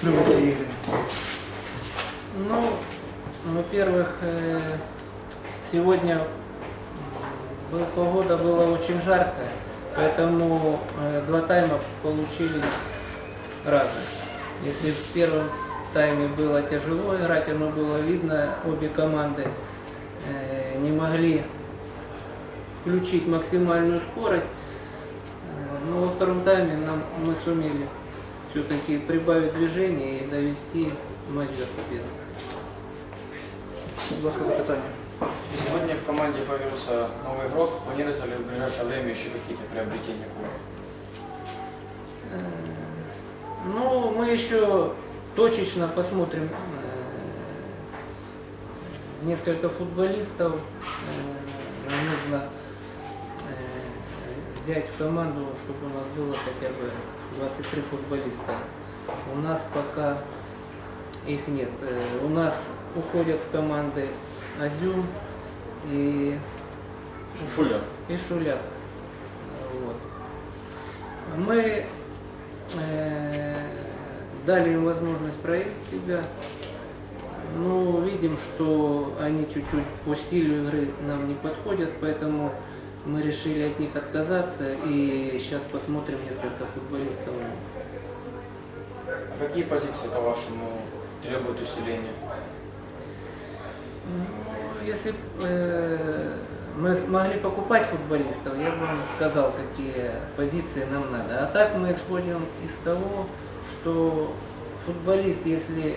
вскрылась игры? Ну, во-первых, э, сегодня погода была очень жаркая, поэтому э, два тайма получились разных. Если в первом тайме было тяжело играть, оно было видно, обе команды э, не могли включить максимальную скорость. Но во втором тайме нам, мы сумели все-таки прибавить движение и довести матч до победы. Будь ласка, запитання. Сегодня в команде появился новый игрок. Планируется ли в ближайшее время еще какие-то приобретения клуба? Э, Ну, мы еще точечно посмотрим э, несколько футболистов. Нам нужно э, взять в команду, чтобы у нас было хотя бы 23 футболиста. У нас пока их нет. Э, У нас уходят с команды Азюм и Шуля. и Шуляк. Вот. Мы э, дали им возможность проявить себя. Но видим, что они чуть-чуть по стилю игры нам не подходят, поэтому мы решили от них отказаться и сейчас посмотрим несколько футболистов. А какие позиции, по-вашему, требуют усиления? Ну, Если э, мы смогли покупать футболистов, я бы вам сказал, какие позиции нам надо. А так мы исходим из того, что футболист, если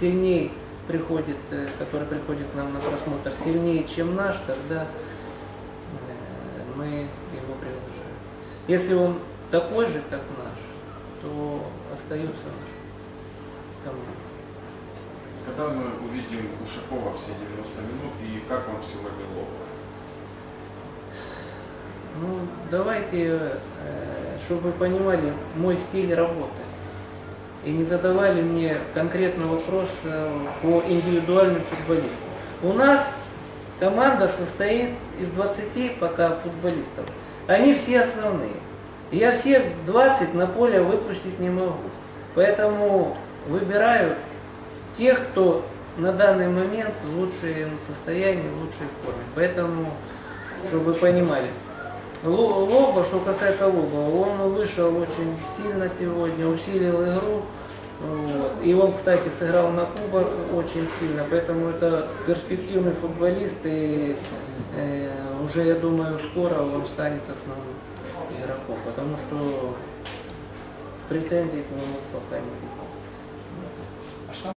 сильнее приходит, э, который приходит к нам на просмотр, сильнее, чем наш, тогда его приглашаем. Если он такой же, как наш, то остается наш команда. Когда мы увидим Ушакова все 90 минут и как вам сегодня лоб? Ну, давайте, э, чтобы вы понимали мой стиль работы. И не задавали мне конкретный вопрос э, по индивидуальным футболистам. У нас команда состоит из 20 пока футболистов. Они все основные. Я все 20 на поле выпустить не могу. Поэтому выбираю тех, кто на данный момент в лучшем состоянии, в лучшей форме. Поэтому, чтобы вы понимали, Ло- Лоба, что касается Лоба, он вышел очень сильно сегодня, усилил игру. И он, кстати, сыграл на кубок очень сильно, поэтому это перспективный футболист, и э, уже, я думаю, скоро он станет основным игроком, потому что претензий к нему пока нет.